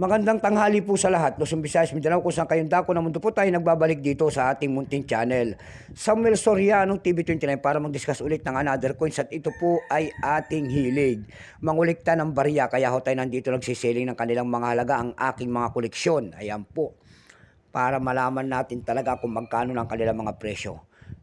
Magandang tanghali po sa lahat. Luzon, Visayas, Mindanao, kung saan kayong dako na mundo po tayo nagbabalik dito sa ating munting channel. Samuel Soriano, TV29 para mag-discuss ulit ng another coins at ito po ay ating hilig. Mangulikta ng barya kaya ho tayo nandito nagsisiling ng kanilang mga halaga ang aking mga koleksyon. Ayan po. Para malaman natin talaga kung magkano ng kanilang mga presyo.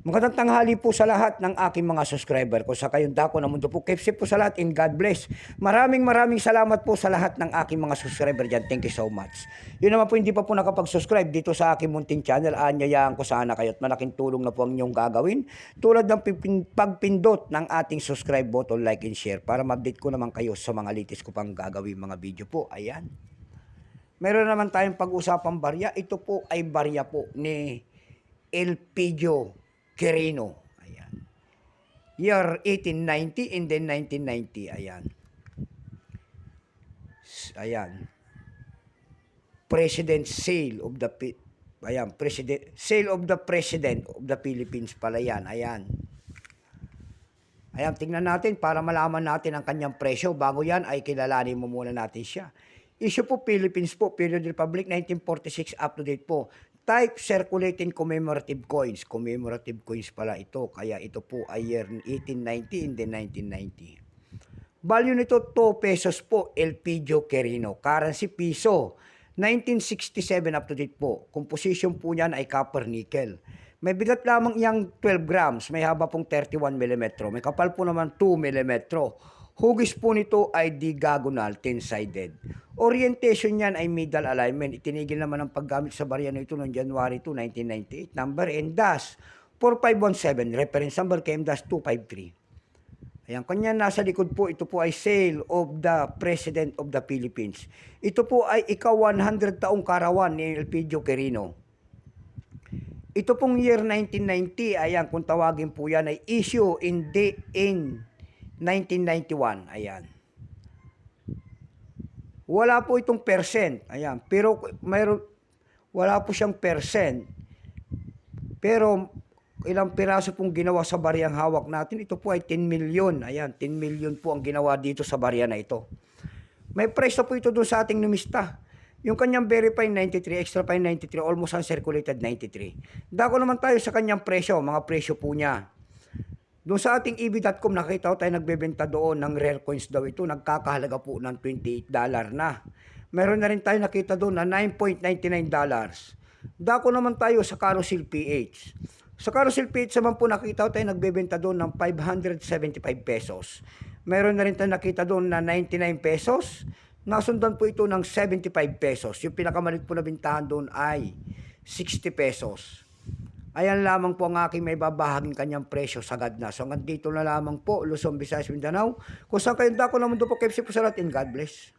Magandang tanghali po sa lahat ng aking mga subscriber. Kung sa kayong dako na mundo po, keep safe po sa lahat and God bless. Maraming maraming salamat po sa lahat ng aking mga subscriber dyan. Thank you so much. Yun naman po, hindi pa po nakapag-subscribe dito sa aking munting channel. Anyayaan ko sana kayo at malaking tulong na po ang inyong gagawin. Tulad ng pagpindot ng ating subscribe button, like and share para ma-update ko naman kayo sa mga latest ko pang gagawin mga video po. Ayan. Meron naman tayong pag-usapang barya. Ito po ay barya po ni Elpidio Quirino. Ayan. Year 1890 and then 1990. Ayan. Ayan. President sale of the Ayan, President sale of the President of the Philippines pala yan. Ayan. Ayan, tingnan natin para malaman natin ang kanyang presyo. Bago yan ay kilalanin mo muna natin siya. Issue po Philippines po, period Republic 1946 up to date po. Type circulating commemorative coins. Commemorative coins pala ito. Kaya ito po ay year 1890 and then 1990. Value nito 2 pesos po, Elpidio Quirino. Currency piso. 1967 up to date po. Composition po niyan ay copper nickel. May bigat lamang iyang 12 grams. May haba pong 31 mm. May kapal po naman 2 mm. Hugis po nito ay diagonal, 10-sided. Orientation niyan ay middle alignment. Itinigil naman ang paggamit sa barya na ito noong January 2, 1998. Number and dash 4517. Reference number KM-253. Ayan, kanya nasa likod po, ito po ay sale of the President of the Philippines. Ito po ay ika-100 taong karawan ni Elpidio Quirino. Ito pong year 1990, ayan, kung tawagin po yan, ay issue in, the, in 1991. Ayan. Wala po itong percent. Ayan. Pero mayroon, wala po siyang percent. Pero ilang piraso pong ginawa sa bariyang hawak natin, ito po ay 10 million. Ayan, 10 million po ang ginawa dito sa barya na ito. May presyo po ito doon sa ating numista. Yung kanyang verify 93, extra fine 93, almost uncirculated 93. Dako naman tayo sa kanyang presyo, mga presyo po niya. Doon sa ating EB.com, nakita ko tayo nagbebenta doon ng rare coins daw ito. Nagkakahalaga po ng $28 na. Meron na rin tayo nakita doon na $9.99. Dako naman tayo sa Carousel PH. Sa Carousel PH naman po nakita ko tayo nagbebenta doon ng 575 pesos. Meron na rin tayo nakita doon na 99 pesos. Nasundan po ito ng 75 pesos. Yung pinakamalit po na bintahan doon ay 60 pesos. Ayan lamang po ang aking may babahaging kanyang presyo sagad na. So hanggang dito na lamang po, Luzon, Visayas, Mindanao. Kung saan kayong dako na mundo po, safe po sa and God bless.